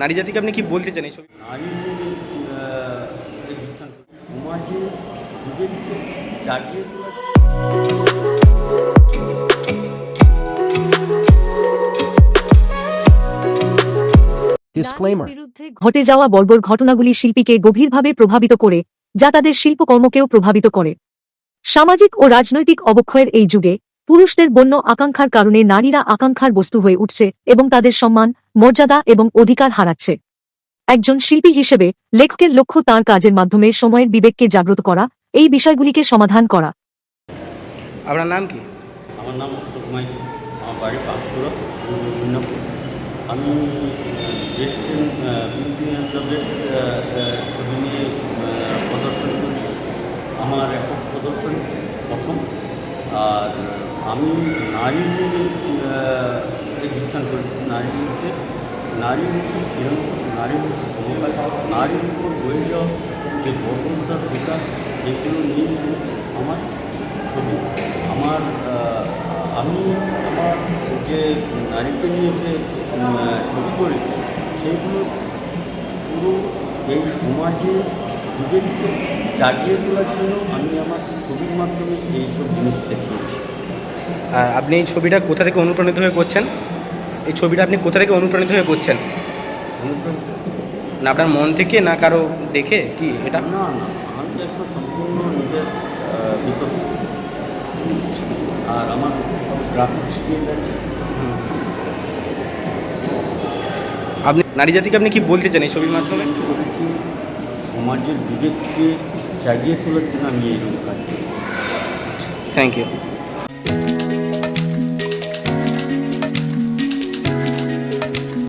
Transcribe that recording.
নারী জাতিকে আপনি কি বলতে চান এই ছবি? নারী সমাজে বিবেককে জাগিয়ে তোলার Disclaimer বিরুদ্ধে ঘটে যাওয়া বর্বর ঘটনাগুলি শিল্পীকে গভীরভাবে প্রভাবিত করে যা তাদের শিল্পকর্মকেও প্রভাবিত করে। সামাজিক ও রাজনৈতিক অবক্ষয়ের এই যুগে পুরুষদের বন্য আকাঙ্ক্ষার কারণে নারীরা আকাঙ্ক্ষার বস্তু হয়ে উঠছে এবং তাদের সম্মান মর্যাদা এবং অধিকার হারাচ্ছে। একজন শিল্পী হিসেবে লেখকের লক্ষ্য তার কাজের মাধ্যমে সময়ের বিবেককে জাগ্রত করা এই বিষয়গুলিকে সমাধান করা। আপনার নাম কি? আমার নাম অশোক মাই আমার বাড়ি পাঁচপুরা আমি best beauty and the best ছবি নিয়ে প্রদর্শনী করছি। আমার একক প্রদর্শনী প্রথম। আর আমি নারী এক্সিবিশন করেছি। নারী হচ্ছে নারী হচ্ছে চিরন্তন নারী হচ্ছে সমকাল নারীর উপর বয়ে যাওয়া যে বর্বরতা শিকার সেইগুলো নিয়ে আমার ছবি। আমার আমি আমার যে নারীকে নিয়ে যে ছবি করেছি সেইগুলো পুরো এই সমাজে বিবেককে জাগিয়ে তোলার জন্য আমি আমার ছবির মাধ্যমে এইসব জিনিস দেখিয়েছি। আপনি এই ছবিটা কোথা থেকে অনুপ্রাণিত হয়ে করছেন? এই ছবিটা আপনি কোথা থেকে অনুপ্রাণিত হয়ে করছেন? অনুপ্রাণিত না আপনার মন থেকে না কারও দেখে কি এটা? না না আমি একটা সম্পূর্ণ নিজের ভিতর আর আমার গ্রাফিক স্কিল আছে। আপনি নারী জাতিকে আপনি কি বলতে চান এই ছবির মাধ্যমে? সমাজের বিবেককে জাগিয়ে তোলার জন্য আমি এইরকম কাজ করছি। Thank you